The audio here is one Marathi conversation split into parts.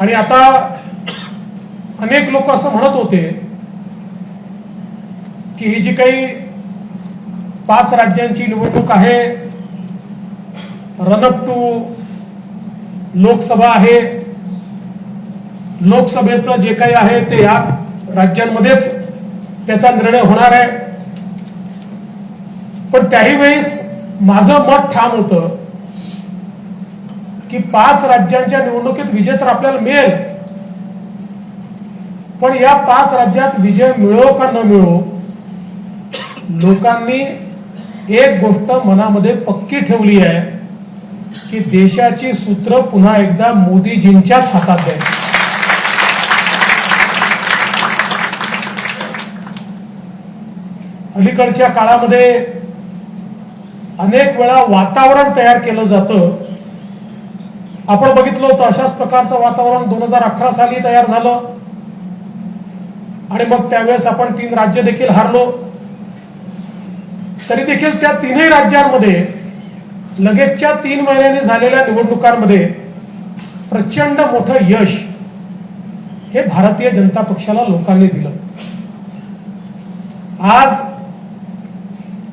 आणि आता अनेक लोक असं म्हणत होते की ही जी काही पाच राज्यांची निवडणूक आहे रनअप टू लोकसभा आहे लोकसभेचं जे काही आहे ते या राज्यांमध्येच त्याचा निर्णय होणार आहे. पण त्याही वेळेस माझं मत ठाम होतं की पाच राज्यांच्या निवडणुकीत विजय तर आपल्याला मिळेल. पण या पाच राज्यात विजय मिळो का न मिळो लोकांनी एक गोष्ट मनामध्ये पक्की ठेवली आहे की देशाची सूत्र पुन्हा एकदा मोदीजींच्याच हातात आहे अलीकडच्या काळामध्ये अनेक वेळा वातावरण तयार केलं जातं आपण बघितलं होतं अशाच प्रकारचं वातावरण दोन हजार अठरा साली तयार झालं. आणि मग त्यावेळेस आपण तीन राज्य देखील हारलो. तरी देखील त्या तीनही राज्यांमध्ये लगेचच्या तीन महिन्यांनी झालेल्या निवडणुकांमध्ये प्रचंड मोठं यश हे भारतीय जनता पक्षाला लोकांनी दिलं. आज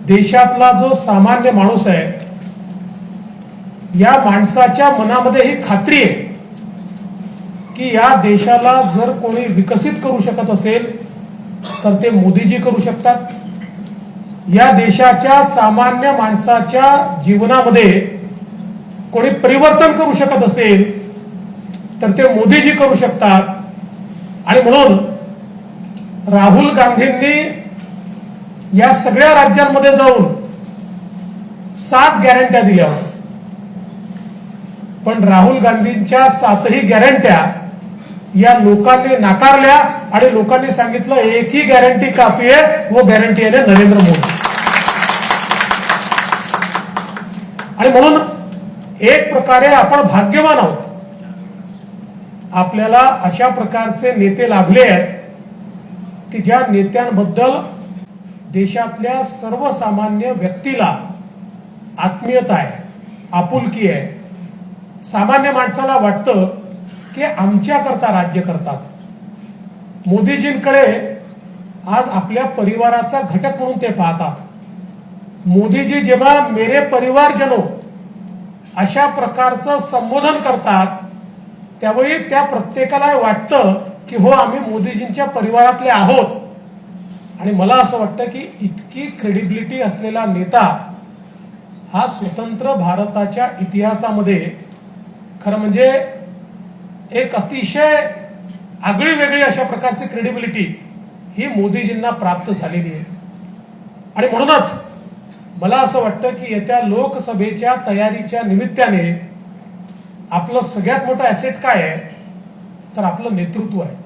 देशातला जो सामान्य माणूस आहे या माणसाच्या मनामध्ये ही खात्री आहे की या देशाला जर कोणी विकसित करू शकत असेल तर ते मोदीजी करू शकतात. या देशाच्या सामान्य माणसाच्या जीवनामध्ये कोणी परिवर्तन करू शकत असेल तर ते मोदीजी करू शकतात. आणि म्हणून राहुल गांधींनी या सगळ्या राज्यांमध्ये जाऊन सात गॅरंट्या दिल्या होत्या. पण राहुल गांधींच्या सातही गॅरंट्या या लोकांनी नाकारल्या आणि लोकांनी सांगितलं एक ही गॅरंटी काफी आहे वो गॅरंटी आहे नरेंद्र मोदी. आणि म्हणून एक प्रकारे आपण भाग्यवान आहोत. आपल्याला अशा प्रकारचे नेते लाभले आहेत की ज्या नेत्यांबद्दल देशातल्या सर्वसामान्य व्यक्तीला आत्मीयता आहे आपुलकी आहे सामान्य माणसाला वाटतं की आमच्याकरता राज्य करतात. मोदीजींकडे आज आपल्या परिवाराचा घटक म्हणून ते पाहतात. मोदीजी जेव्हा मेरे परिवारजनो अशा प्रकारचं संबोधन करतात त्यावेळी त्या प्रत्येकाला वाटतं की हो आम्ही मोदीजींच्या परिवारातले आहोत. आणि मला असं वाटतं की इतकी क्रेडिबिलिटी असलेला नेता हा स्वतंत्र भारताच्या इतिहासामध्ये खरं म्हणजे एक अतिशय आगळी वेगळी अशा प्रकारची क्रेडिबिलिटी ही मोदीजींना प्राप्त झालेली आहे. आणि म्हणूनच मला असं वाटतं की येत्या लोकसभेच्या तयारीच्या निमित्ताने आपलं सगळ्यात मोठं ॲसेट काय आहे? तर आपलं नेतृत्व आहे.